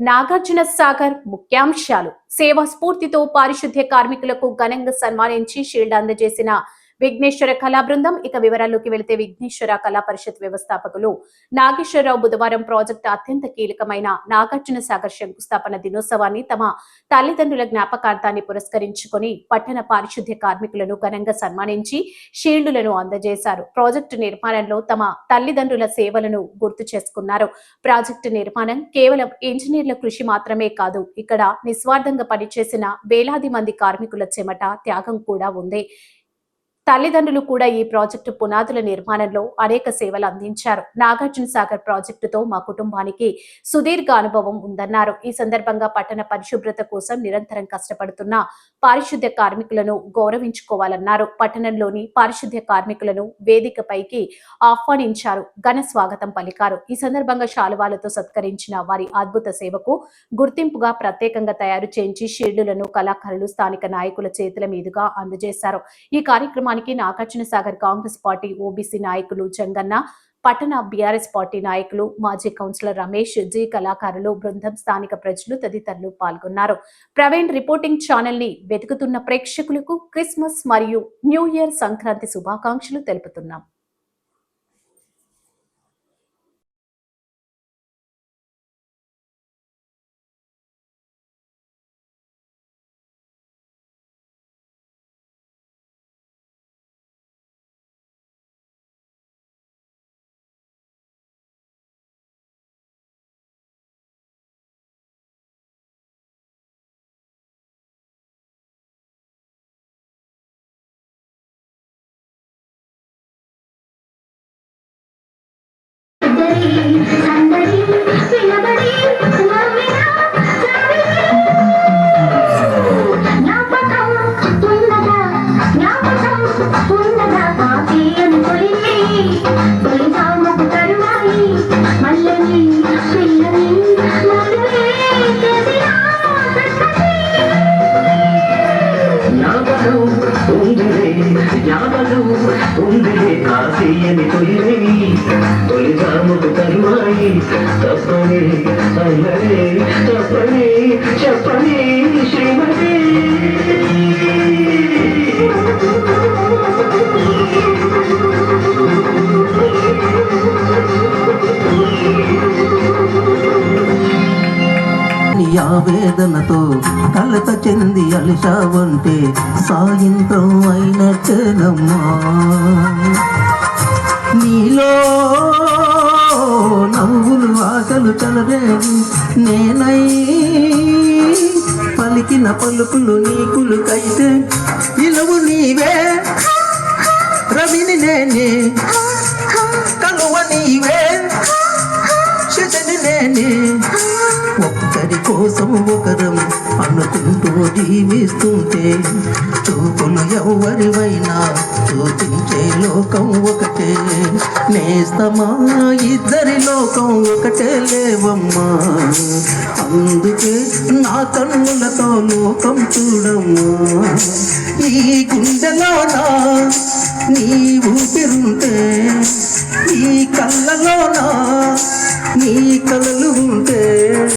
నాగార్జున సాగర్ ముఖ్యాంశాలు. సేవా స్ఫూర్తితో పారిశుద్ధ్య కార్మికులకు ఘనంగా సన్మానించి షీల్డ్ అందజేసిన విఘ్నేశ్వర కళా బృందం. ఇక వివరాల్లోకి వెళితే విఘ్నేశ్వర కళా పరిషత్ వ్యవస్థాపకులు నాగేశ్వరరావు బుధవారం ప్రాజెక్టు అత్యంత కీలకమైన నాగార్జున సాగర్ శంకుస్థాపన దినోత్సవాన్ని తమ తల్లిదండ్రుల జ్ఞాపకార్థాన్ని పురస్కరించుకొని పట్టణ పారిశుద్ధ్య కార్మికులను ఘనంగా సన్మానించి షీల్డులను అందజేశారు. ప్రాజెక్టు నిర్మాణంలో తమ తల్లిదండ్రుల సేవలను గుర్తు చేసుకున్నారు. ప్రాజెక్టు నిర్మాణం కేవలం ఇంజనీర్ల కృషి మాత్రమే కాదు ఇక్కడ నిస్వార్థంగా పనిచేసిన వేలాది మంది కార్మికుల చెమట త్యాగం కూడా ఉంది. తల్లిదండ్రులు కూడా ఈ ప్రాజెక్టు పునాదుల నిర్మాణంలో అనేక సేవలు అందించారు. నాగార్జున సాగర్ ప్రాజెక్టుతో మా కుటుంబానికి సుదీర్ఘ అనుభవం ఉందన్నారు. ఈ సందర్భంగా పట్టణ పరిశుభ్రత కోసం నిరంతరం కష్టపడుతున్న పారిశుద్ధ్య కార్మికులను గౌరవించుకోవాలన్నారు. పట్టణంలోని పారిశుద్ధ్య కార్మికులను వేదికపైకి ఆహ్వానించారు. ఘన స్వాగతం పలికారు. ఈ సందర్భంగా శాలువాలతో సత్కరించిన వారి అద్భుత సేవకు గుర్తింపుగా ప్రత్యేకంగా తయారు చేయించి షీల్డులను కళాకారులు స్థానిక నాయకుల చేతుల మీదుగా అందజేశారు. ఈ కార్యక్రమం కార్యక్రమానికి Nagarjuna Sagar Congress party OBC నాయకులు జంగన్న పట్టణ బీఆర్ఎస్ పార్టీ నాయకులు మాజీ కౌన్సిలర్ రమేష్ జీ కళాకారులు బృందం స్థానిక ప్రజలు తదితరులు పాల్గొన్నారు. ప్రవీణ్ రిపోర్టింగ్ ఛానల్ని వెతుకుతున్న ప్రేక్షకులకు క్రిస్మస్ మరియు న్యూ ఇయర్ సంక్రాంతి శుభాకాంక్షలు తెలుపుతున్నాం. జ్ఞాపకం ఉందిలే కాసేయని తొలి తప్పని అల్లరే తప్పని చెప్పని శ్రీమతి. వేదనతో కలత చెంది అలిశావంటే సాయంత్రం అయినట్టేనమ్మా నీలో ఆశలు నేనై పలికిన పలుకులు నీకులు కైతే ఇలవు నీవే. రవిని నేనే కలువ నీవే. శిశని నేనే ఒక్కరి కోసం ఒకరం అనుకుంటూ దీవిస్తుంటే చూపులు ఎవరివైనా చూపించే లోకం ఒకటే. నేస్తమా ఇద్దరి లోకం ఒకటే లేవమ్మా. అందుకే నా కన్నులతో లోకం చూడమ్మా. ఈ గుండెలోనా నీ ఊపిరుంటే ఈ కళ్ళలోనా నీ కలలు ఉంటే.